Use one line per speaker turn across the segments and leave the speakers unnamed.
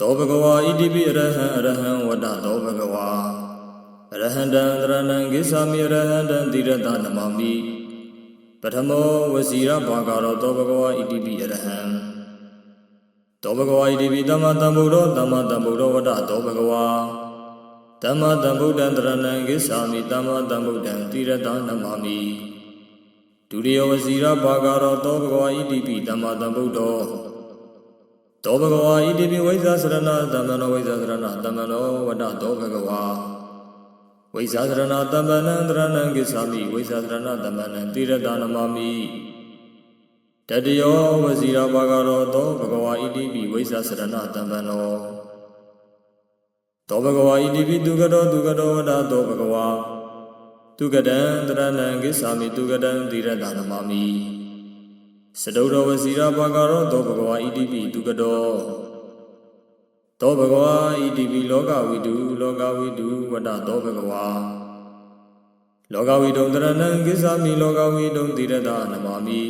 သောဘဂဝါဣတိပိအရဟံအရဟံဝတ္တသောဘဂဝါအရဟံတံတရဏံကိသာမိအရဟံတံတိရတနမမိပထမောဝစီရဘာဂရောသောဘဂဝါဣတိပိအရဟံသောဘဂဝါဣတိပိသမ္မာသမ္ဗုဒ္ဓောသမ္မာသမ္ဗုဒ္ဓောဝတ္တသောဘဂဝါသမ္မာသမ္ဗုဒ္ဓံတရဏံကိသာမိသမ္မာသမ္ဗုဒ္ဓံတိရတနမမိဒုတိယဝစီရဘာဂရောသောဘဂဝါဣတိပိသမ္မာသမ္ဗုဒ္ဓော သောဘဂဝါဣတိပိဝိဇ္ဇာစရဏသမ္မနောဝိဇ္ဇာစရဏသမ္မနောဝတ္တသောဘဂဝါဝိဇ္ဇာစရဏသမ္မနံတရဏံကိသာမိဝိဇ္ဇာစရဏသမ္မနံတိရတနမမိတတယောဝစီရဘာဂရောသောဘဂဝါဣတိပိဝိဇ္ဇာစရဏသမ္မနောသောဘဂဝါဣတိပိသူကတောသူကတောဝတ္တသောဘဂဝါသူကတံတရဏံကိသာမိသူကတံတိရတနမမိ စတုတော်ဝစီရာဘာကရောသောဘဂဝါဣတိပိသူကတော်သောဘဂဝါဣတိပိလောကဝိတုလောကဝိတုဝတ္တသောဘဂဝါလောကဝိတုံတရဏံကိသာမိလောကဝိတုံတိရတနမမိ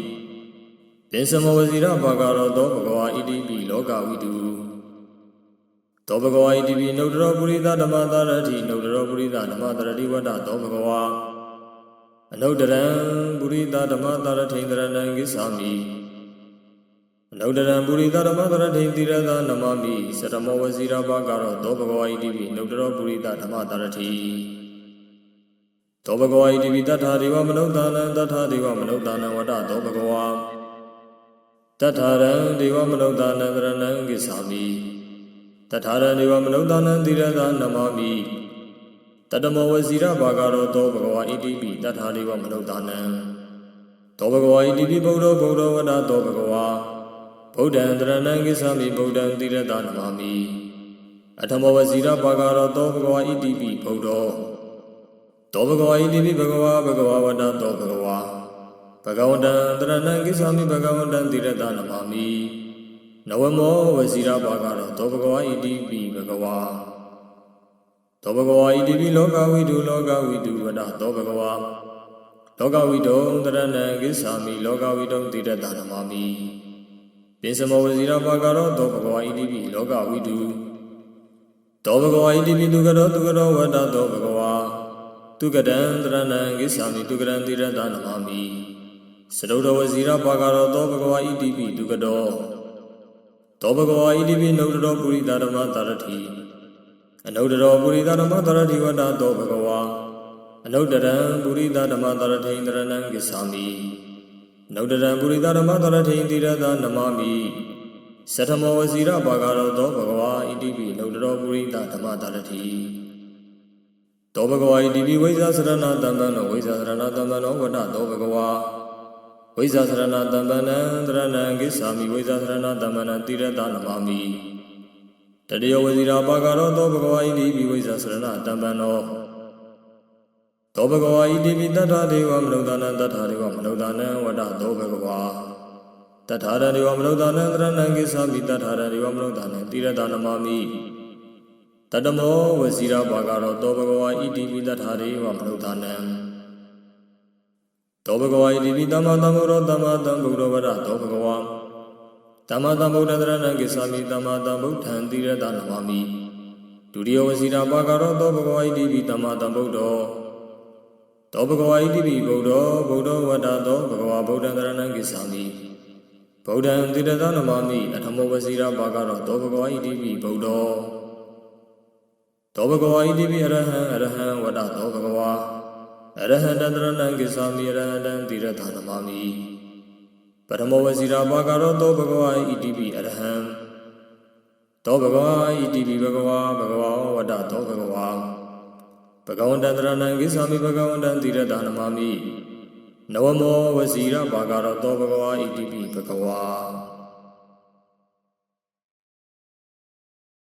ပင်စမဝစီရာဘာကရောသောဘဂဝါဣတိပိလောကဝိတုသောဘဂဝါဣတိပိနုတ္တရောပုရိသဓမ္မသာရတိနုတ္တရောပုရိသဓမ္မသာရတိဝတ္တသောဘဂဝါအနုတ္တရံ ပုရိသဓမ္မတာရထိန်တရဏံကိသာမိအနုတ္တရံပုရိသဓမ္မတာရထိန်တိရသနမမိစရမောဝစီရပါကတော့သောဘဂဝါဣတိပိနုတ္တရောပုရိသဓမ္မတာရထိသောဘဂဝါဣတိပိတထာဒေဝမနုဿာနံတထာဒေဝမနုဿာနံဝတ္တသောဘဂဝါတထာရံဒေဝမနုဿာနံတရဏံကိသာမိတထာရံဒေဝမနုဿာနံတိရသနမမိ တတမောဝစီရဘာဂရောသောဘဂဝါဣတိပိတထာလေးဝမနုဿာနံသောဘဂဝါဣတိပိဗုဒ္ဓဗုဒ္ဓဝတ္တသောဘဂဝါဗုဒ္ဓံတရဏံကိသာမိဗုဒ္ဓံတိရတနမမိအထမောဝစီရဘာဂရောသောဘဂဝါဣတိပိဗုဒ္ဓသောဘဂဝါဣတိပိဘဂဝါဘဂဝါဝတ္တသောဘဂဝါဘဂဝတံတရဏံကိသာမိဘဂဝတံတိရတနမမိနဝမောဝစီရဘာဂရောသောဘဂဝါဣတိပိဘဂဝါ သောဘဂဝါဣတိပိလောကဝိတုလောကဝိတုဝဒသောဘဂဝါလောကဝိတုံတရဏံကိသာမိလောကဝိတုံတိရတနမမိပိစမောဝစီရပါကရောသောဘဂဝါဣတိပိလောကဝိတုသောဘဂဝါဣတိပိသူကရောသူကရောဝဒသောဘဂဝါသူကတံတရဏံကိသာမိသူကရံတိရတနမမိစရုဒ္ဓဝစီရပါကရောသောဘဂဝါဣတိပိသူကရောသောဘဂဝါဣတိပိနုဒ္ဓရောပုရိသဓမ္မတာရတိ အနုတ္တရောပုရိသဓမ္မတရတိဝတ္တသောဘဂဝါအနုတ္တရံပုရိသဓမ္မတရထိန်တရဏံကိသာမိအနုတ္တရံပုရိသဓမ္မတရထိန်တိရသနမမိသတ္တမောဝစီရဘာဂရောသောဘဂဝါဣတိပိအနုတ္တရောပုရိသဓမ္မတရထိသောဘဂဝါဣတိပိဝိဇ္ဇာစရဏတမ္ပန္နောဝိဇ္ဇာစရဏတမ္ပန္နောဝတ္တသောဘဂဝါဝိဇ္ဇာစရဏတမ္ပန္နံတရဏံကိသာမိဝိဇ္ဇာစရဏတမ္ပန္နံတိရသနမမိ တတယောဝစီရာပါကရောသောဘဂဝါဣတိပိဝိဇ္ဇာစရဏတံပံနောသောဘဂဝါဣတိပိတတ္ထာဒေဝမနုဿာနံတတ္ထာဒေဝမနုဿာနံဝတ္တသောဘဂဝါတတ္ထာရဒေဝမနုဿာနံတရဏံကိသာမိတတ္ထာရဒေဝမနုဿာနံတိရတနမမိတတမောဝစီရာပါကရောသောဘဂဝါဣတိပိတတ္ထာဒေဝမနုဿာနံသောဘဂဝါဣတိပိသမ္မာသမ္ဗုဒ္ဓသမ္မာသမ္ဗုဒ္ဓဝရသောဘဂဝါ သမ္မာသမ္ဗုဒ္ဓတရဏံကိသာမိသမ္မာသမ္ဗုဒ္ဓံတိရတနမမိဒုတိယဝစီတာပါကရောသောဘဂဝါဣတိပိသမ္မာသမ္ဗုဒ္ဓောသောဘဂဝါဣတိပိဗုဒ္ဓောဗုဒ္ဓဝတ္တသောဘဂဝါဗုဒ္ဓံတရဏံကိသာမိဗုဒ္ဓံတိရတနမမိအထမောဝစီတာပါကရောသောဘဂဝါဣတိပိဗုဒ္ဓောသောဘဂဝါဣတိပိအရဟံအရဟံဝတ္တသောဘဂဝါအရဟံတရဏံကိသာမိအရဟံတံတိရတနမမိ ပထမဝစီရာဘာကရောသောဘဂဝါဣတိပိအရဟံသောဘဂဝါဣတိပိဘဂဝါဘဂဝါဝတ္တသောဘဂဝါဘဂဝန္တန္တရဏံကိသာမိဘဂဝန္တံတိရတနမမိနဝမောဝစီရဘာကရောသောဘဂဝါဣတိပိဘဂဝါ